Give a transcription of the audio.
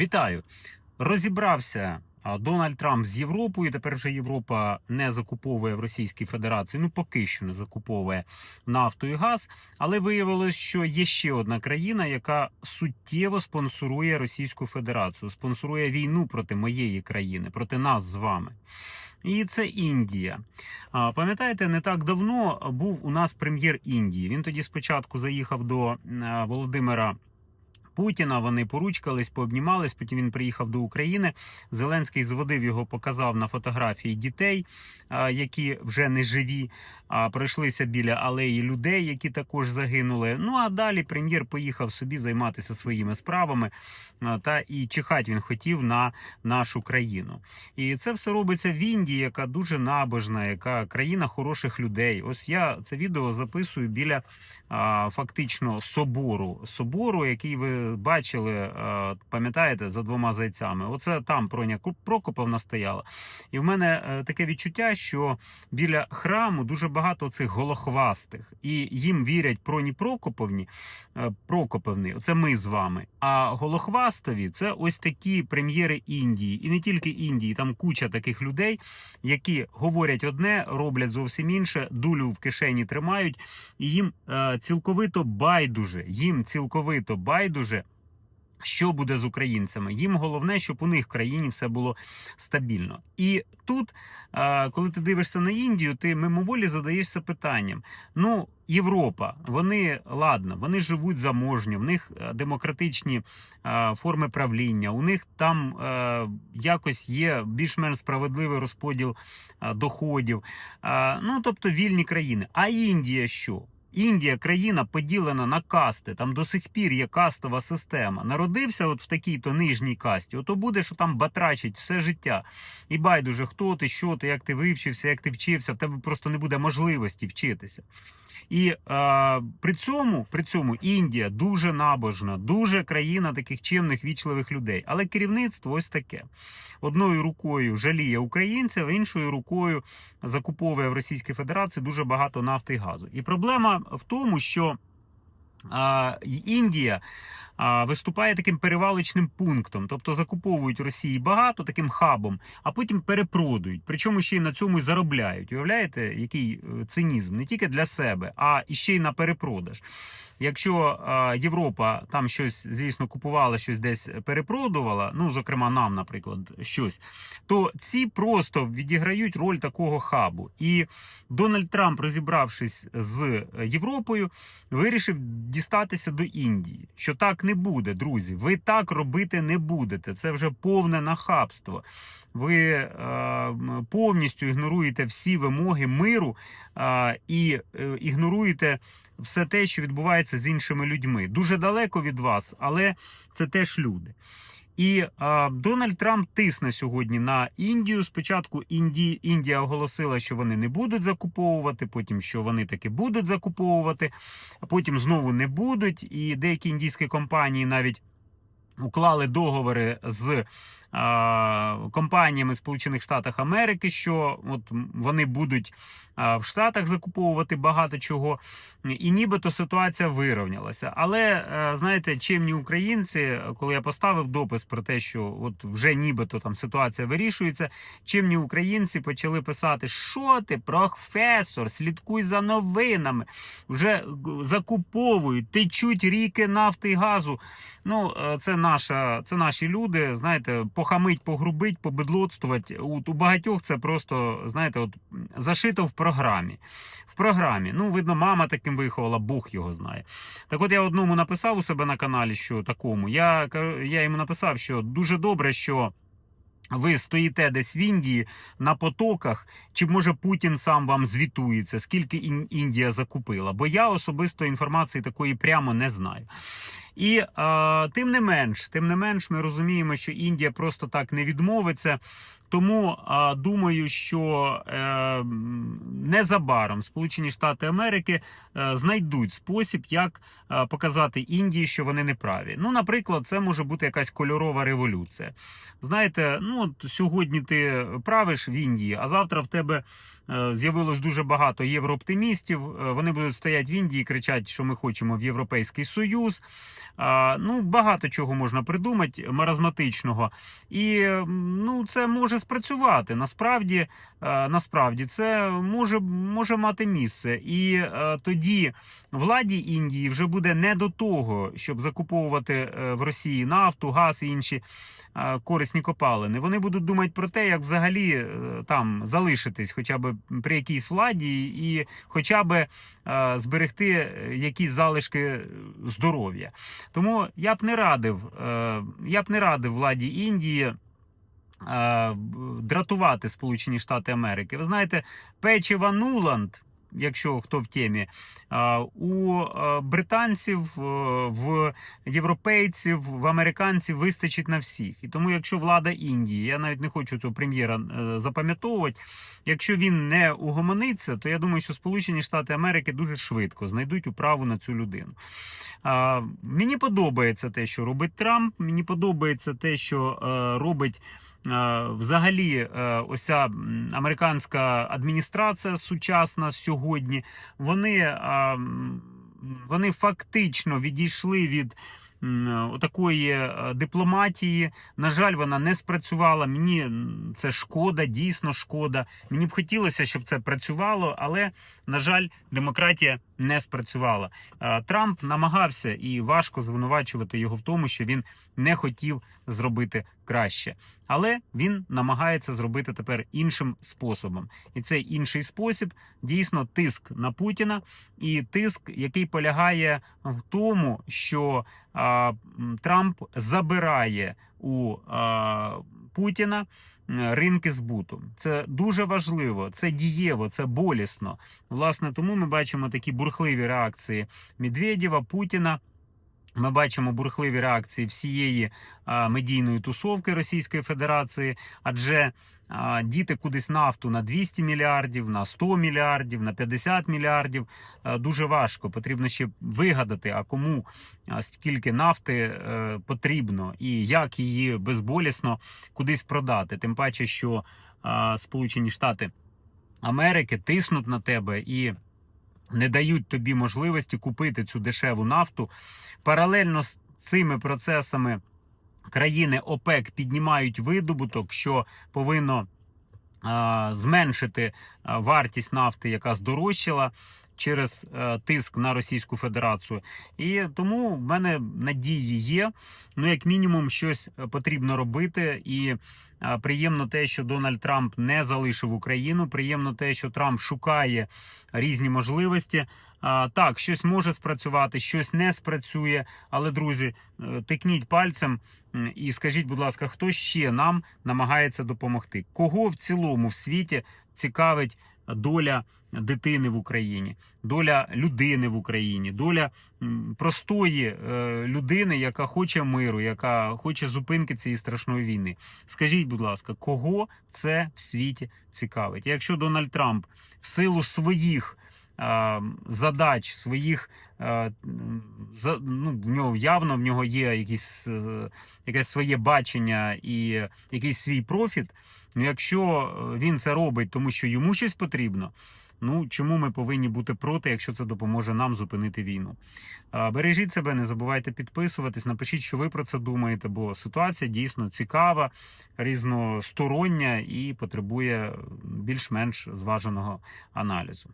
Вітаю! Розібрався Дональд Трамп з Європою. Тепер вже Європа не закуповує в Російській Федерації. Ну поки що не закуповує нафту і газ. Але виявилось, що є ще одна країна, яка суттєво спонсорує Російську Федерацію, спонсорує війну проти моєї країни, проти нас з вами. І це Індія. Пам'ятаєте, не так давно був у нас прем'єр Індії. Він тоді спочатку заїхав до Володимира. Путіна вони поручкались, пообнімались. Потім він приїхав до України. Зеленський зводив його, показав на фотографії дітей, які вже не живі. А пройшлися біля алеї людей, які також загинули. Ну а далі прем'єр поїхав собі займатися своїми справами. Та і чихать він хотів на нашу країну. І це все робиться в Індії, яка дуже набожна, яка країна хороших людей. Ось я це відео записую біля а, фактично собору. Собору, який ви бачили, пам'ятаєте, за двома зайцями. Оце там Проня Прокоповна стояла. І в мене е, таке відчуття, що біля храму дуже багато цих голохвастих, і їм вірять Проні Прокоповні. е, Прокоповни, це ми з вами. А голохвастові це ось такі прем'єри Індії, і не тільки Індії, там куча таких людей, які говорять одне, роблять зовсім інше, дулю в кишені тримають, і їм е, цілковито байдуже. Їм цілковито байдуже. Що буде з українцями? Їм головне, щоб у них в країні все було стабільно. І тут, е, коли ти дивишся на Індію, ти мимоволі задаєшся питанням: ну, Європа, вони ладно, вони живуть заможньо, в них е, демократичні е, форми правління, у них там якось є більш-менш справедливий розподіл доходів. Ну тобто вільні країни. А Індія що? Індія країна поділена на касти. Там до сих пір є кастова система. Народився от в такій-то нижній касті, ото буде, що там батрачить все життя. І байдуже, хто ти, що ти, як ти вивчився, як ти вчився, в тебе просто не буде можливості вчитися. І е, при цьому при цьому Індія дуже набожна, дуже країна таких чимних вічливих людей. Але керівництво ось таке: одною рукою жаліє українців, іншою рукою закуповує в Російській Федерації дуже багато нафти і газу. І проблема в тому, що Індія виступає таким перевалочним пунктом, тобто закуповують Росії багато таким хабом, а потім перепродують. Причому ще й на цьому й заробляють. Уявляєте, який е, цинізм не тільки для себе, а і ще й на перепродаж. Якщо е, Європа там щось, звісно, купувала, щось десь перепродувала, ну зокрема нам, наприклад, щось, то ці просто відіграють роль такого хабу. І Дональд Трамп, розібравшись з Європою, вирішив дістатися до Індії. Що так не буде, друзі. Ви так робити не будете. Це вже повне нахабство. Ви е, повністю ігноруєте всі вимоги миру е, і е, ігноруєте все те, що відбувається з іншими людьми. Дуже далеко від вас, але це теж люди. І а, Дональд Трамп тисне сьогодні на Індію. Спочатку Інді, Індія оголосила, що вони не будуть закуповувати, потім що вони таки будуть закуповувати, а потім знову не будуть. І деякі індійські компанії навіть уклали договори з компаніями Сполучених Штатів Америки, що от вони будуть в Штатах закуповувати багато чого, і нібито ситуація вирівнялася. Але е, знаєте, чимні українці, коли я поставив допис про те, що от вже нібито там ситуація вирішується, чимні українці почали писати, що ти, професор, слідкуй за новинами, вже закуповують, течуть ріки нафти і газу. Ну, е, це наша, це наші люди. Знаєте, похамить, погрубить, победлоцтвувати. У, у багатьох це просто знаєте, от зашито в програмі. В програмі. Ну, видно, мама таким виховала, Бог його знає. Так от я одному написав у себе на каналі, що такому. Я, я йому написав, що дуже добре, що. Ви стоїте десь в Індії на потоках, чи може Путін сам вам звітується, скільки Індія закупила? Бо я особисто інформації такої прямо не знаю. І е, тим не менш, тим не менш, ми розуміємо, що Індія просто так не відмовиться. Тому е, думаю, що е, незабаром Сполучені Штати Америки е, знайдуть спосіб, як е, показати Індії, що вони не праві. Ну, наприклад, це може бути якась кольорова революція. Знаєте, ну от сьогодні ти правиш в Індії, а завтра в тебе е, з'явилось дуже багато єврооптимістів. Е, Вони будуть стояти в Індії і кричати, що ми хочемо в Європейський Союз. А, Ну, багато чого можна придумати маразматичного. І ну, це може спрацювати. Насправді, е, насправді це може, може мати місце. І е, тоді владі Індії вже буде не до того, щоб закуповувати е, в Росії нафту, газ і інші корисні копалини. Вони будуть думати про те, як взагалі там залишитись, хоча б при якійсь владі, і хоча б зберегти якісь залишки здоров'я. Тому я б не радив, я б не радив владі Індії. Дратувати Сполучені Штати Америки. Ви знаєте, печива Нуланд, якщо хто в темі, у британців, е, в європейців, в американців вистачить на всіх. І тому, якщо влада Індії, я навіть не хочу цього прем'єра е, запам'ятовувати, якщо він не угомониться, то я думаю, що Сполучені Штати Америки дуже швидко знайдуть управу на цю людину. Мені подобається те, що робить Трамп. Мені подобається те, що е, робить. Е, Взагалі, е, м, американська адміністрація сучасна сьогодні, вони, е, вони фактично відійшли від е, дипломатії. На жаль, вона не спрацювала. Мені це шкода, дійсно шкода. Мені б хотілося, щоб це працювало, але на жаль, демократія не спрацювала. Е, Трамп намагався і важко звинувачувати його в тому, що він не хотів зробити краще. Але він намагається зробити тепер іншим способом. І цей інший спосіб дійсно тиск на Путіна, і тиск, який полягає в тому, що а, Трамп забирає у а, Путіна м, ринки збуту. Це дуже важливо, це дієво, це болісно. Власне, тому ми бачимо такі бурхливі реакції Медведєва, Путіна. Ми бачимо бурхливі реакції всієї медійної тусовки Російської Федерації, адже діти кудись нафту на 200 мільярдів, на 100 мільярдів, на 50 мільярдів дуже важко. Потрібно ще вигадати, а кому скільки нафти е, потрібно і як її безболісно кудись продати. Тим паче, що Сполучені Штати Америки тиснуть на тебе і не дають тобі можливості купити цю дешеву нафту. Паралельно з цими процесами країни ОПЕК піднімають видобуток, що повинно зменшити вартість нафти, яка здорожчала. Через е, тиск на Російську Федерацію, і тому в мене надії є. Ну, як мінімум, щось е, потрібно робити. І е, приємно те, що Дональд Трамп не залишив Україну. Приємно те, що Трамп шукає різні можливості. Так, щось може спрацювати, щось не спрацює. Але, друзі, тикніть пальцем і скажіть, будь ласка, хто ще нам намагається допомогти? Кого в цілому в світі цікавить доля дитини в Україні, доля людини в Україні, доля простої е, людини, яка хоче миру, яка хоче зупинки цієї страшної війни? Скажіть, будь ласка, кого це в світі цікавить? Якщо Дональд Трамп в силу своїх задач, своїх ну, в нього явно в нього є якісь, е, якесь своє бачення і якийсь свій профіт. Ну, якщо е, він це робить, тому що йому щось потрібно. Ну чому ми повинні бути проти, якщо це допоможе нам зупинити війну? Бережіть себе, не забувайте підписуватись. Напишіть, що ви про це думаєте, бо ситуація дійсно цікава, різностороння і потребує більш-менш зваженого аналізу.